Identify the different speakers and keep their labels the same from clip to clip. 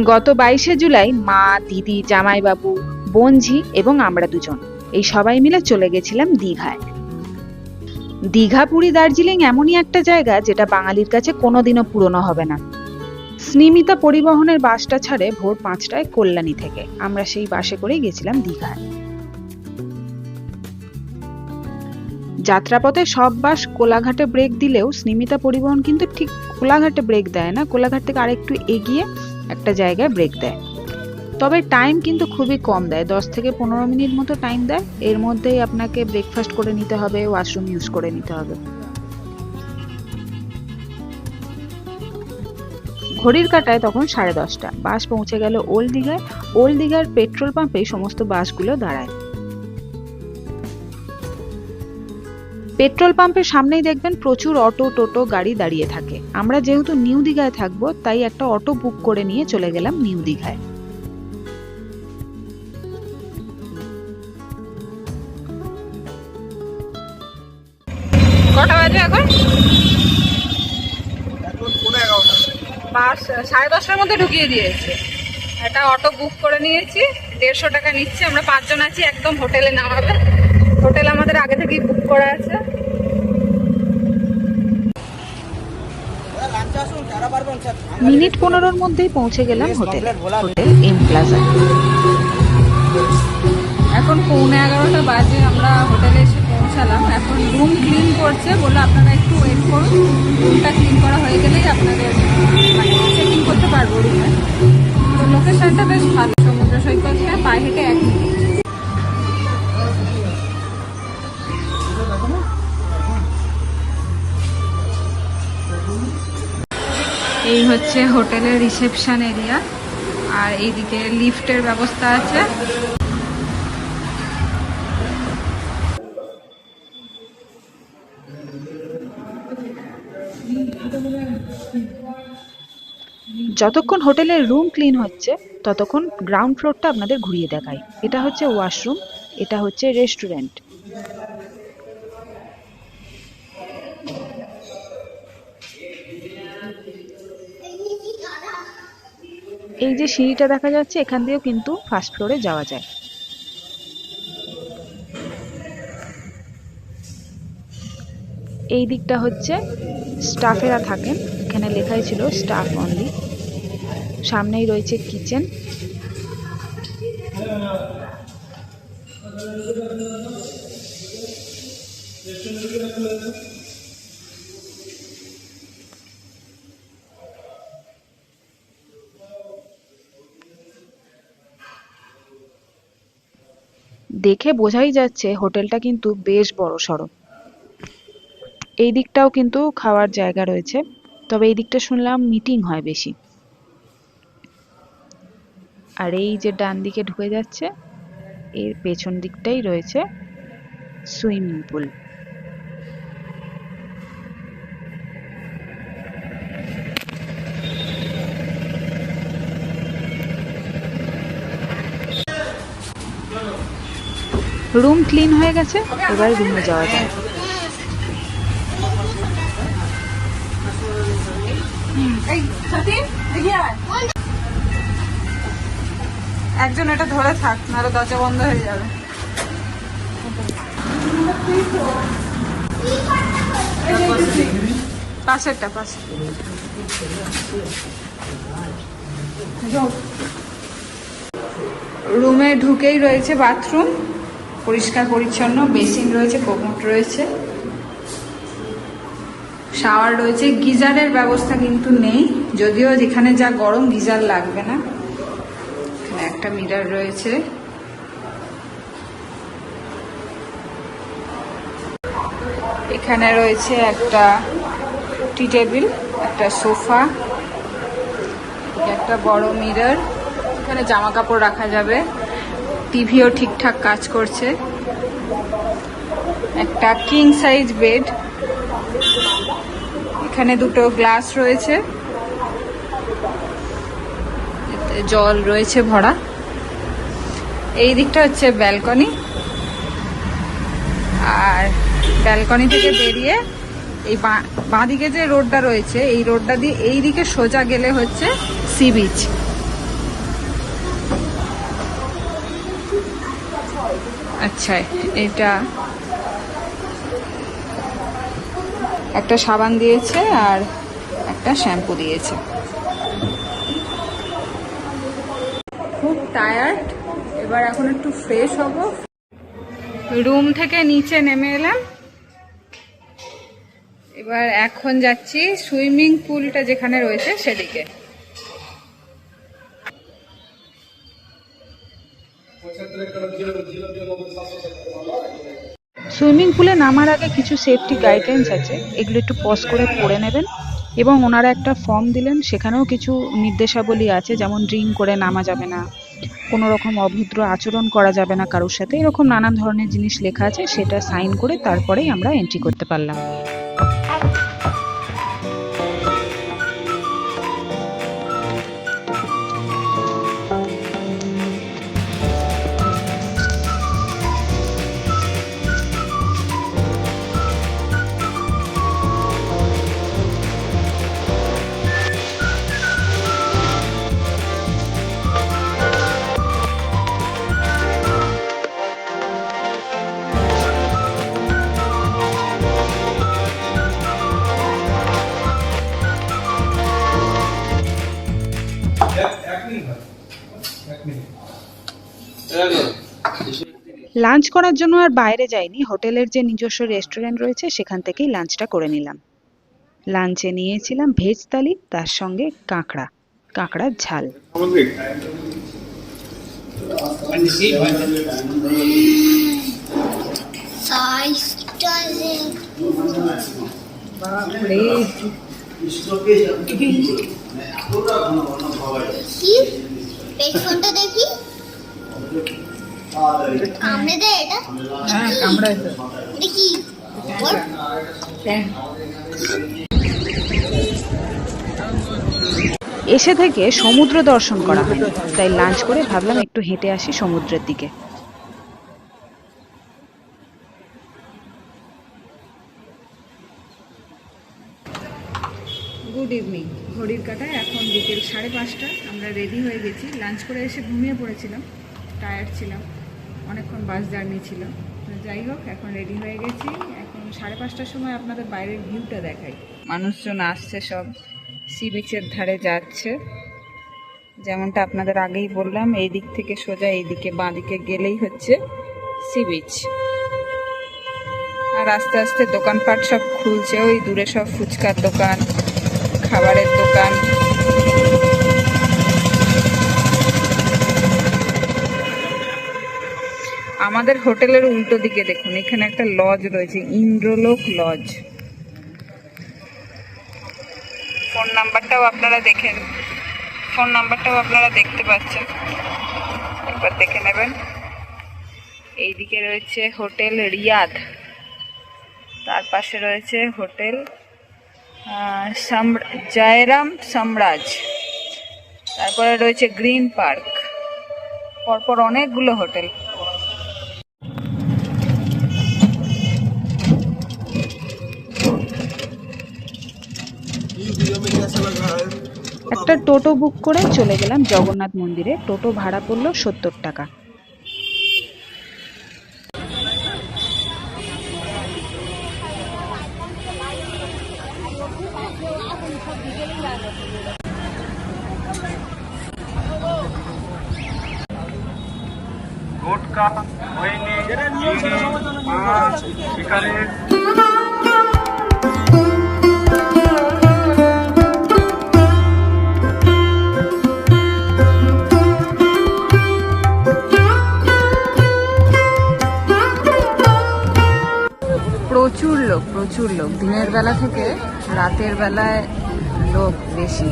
Speaker 1: গত বাইশে জুলাই মা, দিদি, জামাইবাবু, বোনঝি এবং আমরা দুজন। এই সবাই মিলে চলে গেছিলাম দীঘায়। দীঘা, পুরী, দার্জিলিং এমনই একটা জায়গা যেটা বাঙালির কাছে কোনোদিনও পুরনো হবে না। স্নিমিতা পরিবহনের বাসটা ছাড়ে ভোর পাঁচটায় কল্যাণী থেকে। আমরা সেই বাসে করেই গেছিলাম দীঘায়। যাত্রাপথে সব বাস কোলাঘাটে ব্রেক দিলেও স্নিমিতা পরিবহন কিন্তু ঠিক কোলাঘাটে ব্রেক দেয় না। কোলাঘাট থেকে আরেকটু এগিয়ে একটা জায়গায় ব্রেক দেয়। তবে টাইম কিন্তু খুবই কম দেয়, দশ থেকে পনেরো মিনিট মতো টাইম দেয়। এর মধ্যেই আপনাকে ব্রেকফাস্ট করে নিতে হবে ওয়াশরুম ইউজ করে নিতে হবে। ঘড়ির কাটায় তখন সাড়ে দশটা, বাস পৌঁছে গেল ওল্ড দীঘায় ওল্ড দীঘার পেট্রোল পাম্পে সমস্ত বাসগুলো দাঁড়ায়। পেট্রোল পাম্পের সামনেই দেখবেন প্রচুর অটো টোটো গাড়ি দাঁড়িয়ে থাকে। আমরা যেহেতু নিউ দীঘায় থাকব তাই একটা অটো বুক করে নিয়ে চলে গেলাম নিউ দীঘায়। কটা বাজে এখন? বাস সাড়ে দশটার মধ্যে ঢুকিয়ে দিয়েছে। একটা অটো বুক করে নিয়েছি দেড়শো টাকা নিচ্ছে আমরা পাঁচজন আছি একদম হোটেলে নামাবে। হোটেল আমাদের আগে থেকেই বুক করা আছে। মিনিট পনেরোর মধ্যেই পৌঁছে গেলাম হোটেল। Hotel M plaza. এখন পৌনে এগারোটা বাজে আমরা হোটেলে এসে পৌঁছালাম। এখন রুম ক্লিন করছে বলে আপনারা একটু ওয়েট করুন। রুমটা ক্লিন করা হয়ে গেলেই আপনাদের চেকিং করতে পারব রুমে তো লোকেশনটা বেশ ভালো সমুদ্র সৈকত থেকে পায়ে হেঁটে এক মিনিট এই হচ্ছে হোটেলের রিসেপশন এরিয়া। আর এইদিকে লিফটের ব্যবস্থা আছে। যতক্ষণ হোটেলের রুম ক্লিন হচ্ছে, ততক্ষণ গ্রাউন্ড ফ্লোরটা আপনাদের ঘুরিয়ে দেখায় এটা হচ্ছে ওয়াশরুম, এটা হচ্ছে রেস্টুরেন্ট। এই যে সিঁড়িটা দেখা যাচ্ছে, এখান দিয়েও কিন্তু ফার্স্ট ফ্লোরে যাওয়া যায়। এই দিকটা হচ্ছে স্টাফেরা থাকেন। এখানে লেখাই ছিল স্টাফ অনলি সামনেই রয়েছে কিচেন দেখে বোঝাই যাচ্ছে হোটেলটা কিন্তু বেশ বড় সড়ো। এই দিকটাও কিন্তু খাওয়ার জায়গা রয়েছে, তবে এই দিকটা শুনলাম মিটিং হয় বেশি। আর এই যে ডান দিকে ঢুকে যাচ্ছে, এর পেছন দিকটাই রয়েছে সুইমিং পুল রুম ক্লিন হয়ে গেছে, এবার রুমে যাওয়া যায় একজন এটা ধরে থাক, নাহলে দরজা বন্ধ হয়ে যাবে। পাশেরটা, পাশে। রুমে ঢুকেই রয়েছে বাথরুম। পরিষ্কার, পরিচ্ছন্ন, বেসিন রয়েছে কোমোট রয়েছে। শাওয়ার রয়েছে, গিজারের ব্যবস্থা কিন্তু নেই, যদিও যেখানে যা গরম গিজার লাগবে না। একটা মিরার রয়েছে। এখানে রয়েছে একটা টি টেবিল, একটা সোফা একটা বড় মিরর। এখানে জামা কাপড় রাখা যাবে। টিভিও ঠিকঠাক কাজ করছে। একটা কিং সাইজ বেড এখানে দুটো গ্লাস রয়েছে। জল রয়েছে ভরা। এই দিকটা হচ্ছে ব্যালকনি আর ব্যালকনি থেকে বেরিয়ে এই বাঁদিকে যে রোডটা রয়েছে, এই রোডটা দিয়ে এই দিকে সোজা গেলে হচ্ছে সি বিচ আচ্ছা এটা একটা সাবান দিয়েছে আর একটা শ্যাম্পু দিয়েছে। খুব টায়ার্ড এবার এখন একটু ফ্রেশ হব। রুম থেকে নিচে নেমে এলাম। এবার এখন যাচ্ছি সুইমিং পুলটা যেখানে রয়েছে সেদিকে। সুইমিং পুলে নামার আগে কিছু সেফটি গাইডলাইন্স আছে। এগুলো একটু পজ করে পড়ে নেবেন। এবং ওনারা একটা ফর্ম দিলেন, সেখানেও কিছু নির্দেশাবলী আছে, যেমন ড্রিঙ্ক করে নামা যাবে না কোনো রকম অভদ্র আচরণ করা যাবে না কারোর সাথে, এরকম নানান ধরনের জিনিস লেখা আছে, সেটা সাইন করে তারপরেই আমরা এন্ট্রি করতে পারলাম। লাঞ্চ করার জন্য আর বাইরে যাইনি। হোটেলের যে নিজস্ব রেস্টুরেন্ট রয়েছে সেখান থেকেই লাঞ্চটা করে নিলাম। লাঞ্চে নিয়েছিলাম ভেজ থালি তার সঙ্গে কাঁকড়া কাঁকড়ার ঝাল।
Speaker 2: দেখি?
Speaker 1: হ্যাঁ এসে থেকে সমুদ্র দর্শন করা হয়নি তাই লাঞ্চ করে ভাবলাম একটু হেঁটে আসি সমুদ্রের দিকে। গুড ইভিনিং ঘড়ির কাটায় এখন বিকেল সাড়ে পাঁচটা। আমরা রেডি হয়ে গেছি। লাঞ্চ করে এসে ঘুমিয়ে পড়েছিলাম। টায়ার্ড ছিলাম। অনেকক্ষণ বাস জার্নি ছিল। তো যাই হোক, এখন রেডি হয়ে গেছি। এখন সাড়ে পাঁচটার সময় আপনাদের বাইরের ভিউটা দেখাই। মানুষজন আসছে সব সি বিচের ধারে যাচ্ছে। যেমনটা আপনাদের আগেই বললাম, এই দিক থেকে সোজা এইদিকে বাঁ দিকে গেলেই হচ্ছে সি বিচ আর আস্তে আস্তে দোকানপাট সব খুলছে, ওই দূরে সব ফুচকার দোকান, খাবারের দোকান। আমাদের হোটেলের উল্টো দিকে দেখুন, এখানে একটা লজ রয়েছে, ইন্দ্রলোক লজ ফোন নাম্বারটাও আপনারা দেখেন ফোন নাম্বারটাও আপনারা দেখতে পাচ্ছেন। একবার দেখে নেবেন। এইদিকে রয়েছে হোটেল রিয়াদ। তার পাশে রয়েছে হোটেল জয়রাম সাম্রাজ তারপরে রয়েছে গ্রিন পার্ক। পরপর অনেকগুলো হোটেল। একটা টোটো বুক করে চলে গেলাম জগন্নাথ মন্দিরে। টোটো ভাড়া পড়ল সত্তর টাকা।
Speaker 3: হয়নি
Speaker 1: প্রচুর লোক। দিনের বেলা থেকে রাতের বেলায় লোক বেশি।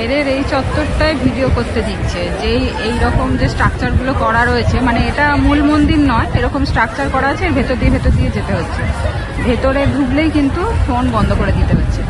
Speaker 1: বাইরের এই চত্বরটায় ভিডিও করতে দিচ্ছে। যেই এই রকম যে স্ট্রাকচারগুলো করা রয়েছে মানে এটা মূল মন্দির নয়, এরকম স্ট্রাকচার করা আছে ভেতর দিয়ে ভেতর দিয়ে যেতে হচ্ছে। ভেতরে ঢুকলেই কিন্তু ফোন বন্ধ করে দিতে হচ্ছে।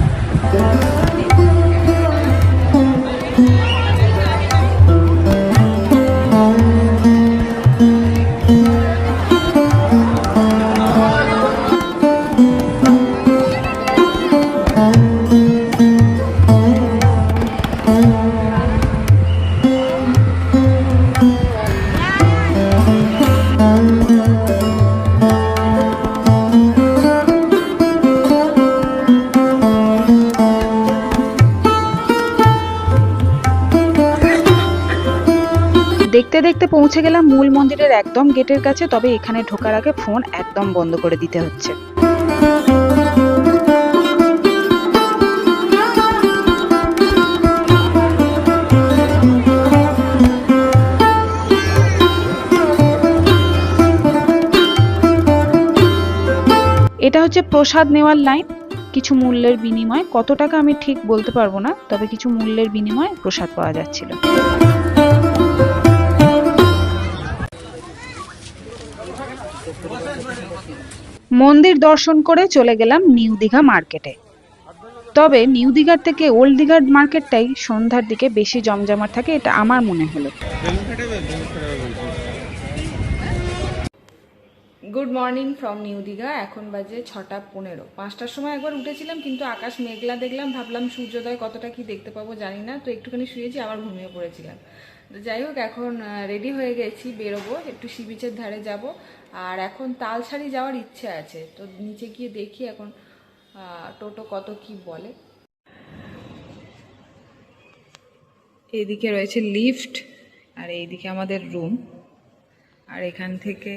Speaker 1: পৌঁছে গেলাম মূল মন্দিরের একদম গেটের কাছে, তবে এখানে ঢোকার আগে ফোন একদম বন্ধ করে দিতে হচ্ছে। এটা হচ্ছে প্রসাদ নেওয়ার লাইন। কিছু মূল্যের বিনিময়ে, কত টাকা আমি ঠিক বলতে পারব না, তবে কিছু মূল্যের বিনিময়ে প্রসাদ পাওয়া যাচ্ছিল। মন্দির দর্শন করে চলে গেলাম নিউ দীঘা মার্কেটে। তবে নিউ দীঘার থেকে ওল্ড দীঘার মার্কেটটাই সন্ধ্যার দিকে বেশি জমজমাট থাকে, এটা আমার মনে হলো। Good morning from new Digha, এখন বাজে ছটা পনেরো। পাঁচটার সময় একবার উঠেছিলাম, কিন্তু আকাশ মেঘলা দেখলাম, ভাবলাম সূর্যোদয় কতটা কি দেখতে পাবো জানি না, তো একটুখানি শুয়েছি, আবার ঘুমিয়ে পড়েছিলাম। তো যাই হোক, এখন রেডি হয়ে গেছি, বেরোবো, একটু সি বিচের ধারে যাব। আর এখন তালসারি যাওয়ার ইচ্ছে আছে। তো নিচে গিয়ে দেখি এখন টোটো কত কি বলে। এইদিকে রয়েছে লিফট আর এইদিকে আমাদের রুম। আর এখান থেকে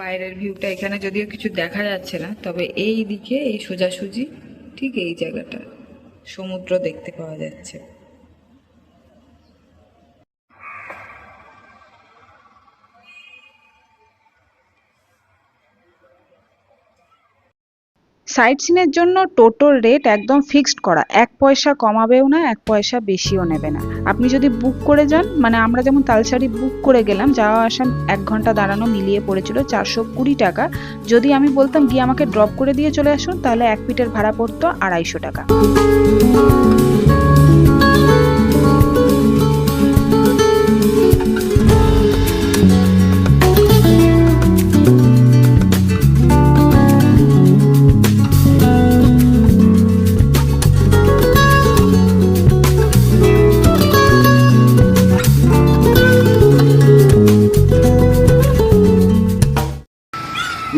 Speaker 1: বাইরের ভিউটা এখানে যদিও কিছু দেখা যাচ্ছে না, তবে এই দিকে এই সোজাসুজি ঠিক এই জায়গাটা। সমুদ্র দেখতে পাওয়া যাচ্ছে। সাইট সিনের জন্য টোটোর রেট একদম ফিক্সড করা। এক পয়সা কমাবেও না, এক পয়সা বেশিও নেবে না। আপনি যদি বুক করে যান মানে আমরা যেমন তালসারি বুক করে গেলাম, যাওয়া আসা এক ঘণ্টা দাঁড়ানো মিলিয়ে পড়েছিল চারশো কুড়ি টাকা। যদি আমি বলতাম, গিয়ে আমাকে ড্রপ করে দিয়ে চলে আসুন, তাহলে এক পিটের ভাড়া পড়তো আড়াইশো টাকা।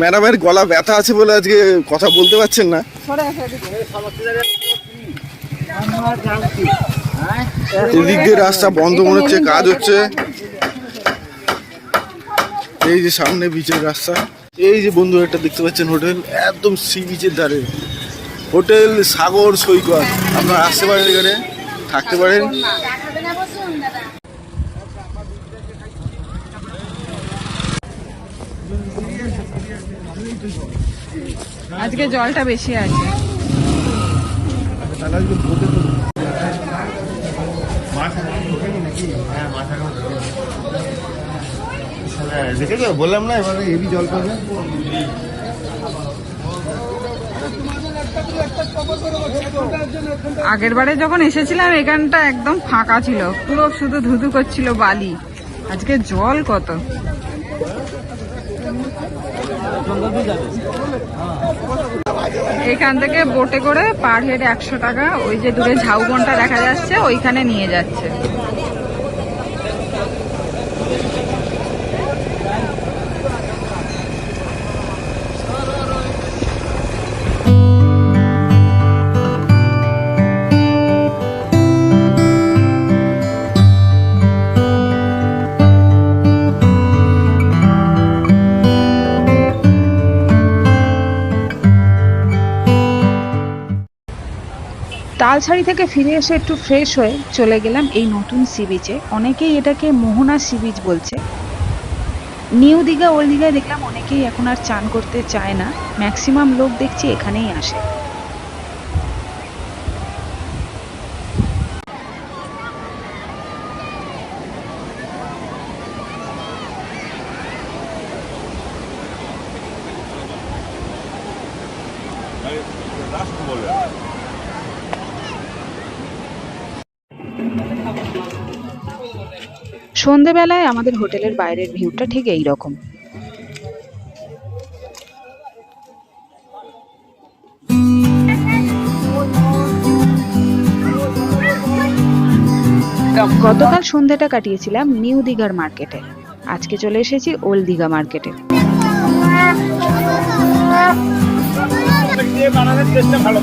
Speaker 4: ম্যাডামের গলা ব্যথা আছে বলে আজকে কথা বলতে পারছেন না। এদিক দিয়ে রাস্তা বন্ধ মনে হচ্ছে, কাজ হচ্ছে। এই যে সামনে বিচের রাস্তা। এই যে বন্ধু একটা দেখতে পাচ্ছেন হোটেল, একদম সি বিচের ধারে। হোটেল সাগর সৈকত। আপনারা আসতে পারেন এখানে, থাকতে পারেন।
Speaker 1: আজকে জলটা বেশি আছে।
Speaker 4: দেখেছ বললাম না এবারে হেভি জল পাবে
Speaker 1: আগের বারে যখন এসেছিলাম এখানটা একদম ফাঁকা ছিল। পুরো শুধু ধুধু করছিল বালি। আজকে জল কত? এখান থেকে বোটে করে পার হেড একশো টাকা, ওই যে দূরে ঝাউবনটা দেখা যাচ্ছে, ওইখানে নিয়ে যাচ্ছে। তালসারি থেকে ফিরে এসে একটু ফ্রেশ হয়ে চলে গেলাম এই নতুন সি বিচে অনেকেই এটাকে মোহনা সি বিচ বলছে। নিউ দীঘা, ওল্ড দীঘায় দেখলাম অনেকেই এখন আর চান করতে চায় না। ম্যাক্সিমাম লোক দেখছি এখানেই আসে। সন্ধেবেলায় আমাদের হোটেলের বাইরের ভিউটা ঠিক এই রকম। গতকাল সন্ধ্যাটা কাটিয়েছিলাম নিউ দীঘার মার্কেটে। আজকে চলে এসেছি ওল্ড দীঘা মার্কেটে।
Speaker 3: বানানোর চেষ্টা ভালো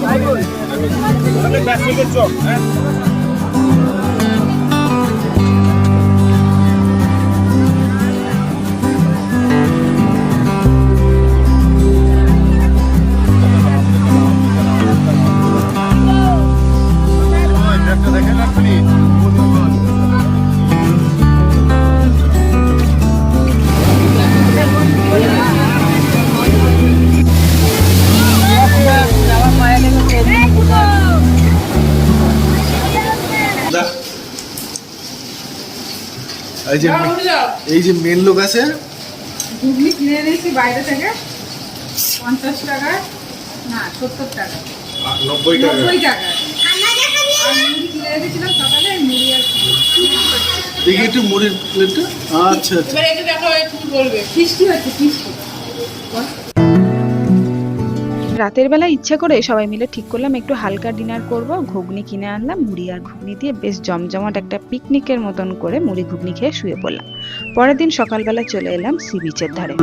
Speaker 4: যে এই যে মেন লোক আছে
Speaker 1: ঘুগনি কিনে এনেছি বাইরে থেকে। পঞ্চাশ টাকা না সত্তর টাকা।
Speaker 4: নব্বই টাকা।
Speaker 1: নব্বই টাকা।
Speaker 4: দেখি একটু মুড়ির প্লেটটা আচ্ছা আচ্ছা।
Speaker 5: এবার এটা দেখো একটু বলবে।
Speaker 1: ফিস্টি হচ্ছে ফিস্টি। রাতের বেলা ইচ্ছে করে সবাই মিলে ঠিক করলাম, একটু হালকা ডিনার করব, ঘুগনি কিনে আনলাম, মুড়ি আর ঘুগনি দিয়ে বেশ জমজমাট একটা পিকনিকের মতন করে মুড়ি ঘুগনি খেয়ে শুয়ে পড়লাম। পরের দিন সকালবেলা চলে এলাম সি বিচের ধারে।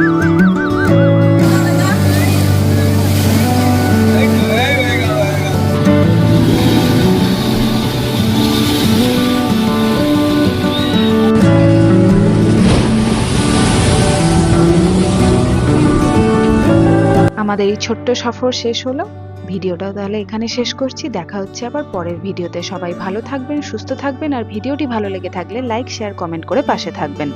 Speaker 1: আমাদের এই ছোট্ট সফর শেষ হলো। ভিডিওটাও তাহলে এখানে শেষ করছি। দেখা হচ্ছে আবার পরের ভিডিওতে। সবাই ভালো থাকবেন, সুস্থ থাকবেন আর ভিডিওটি ভালো লেগে থাকলে লাইক, শেয়ার, কমেন্ট করে পাশে থাকবেন।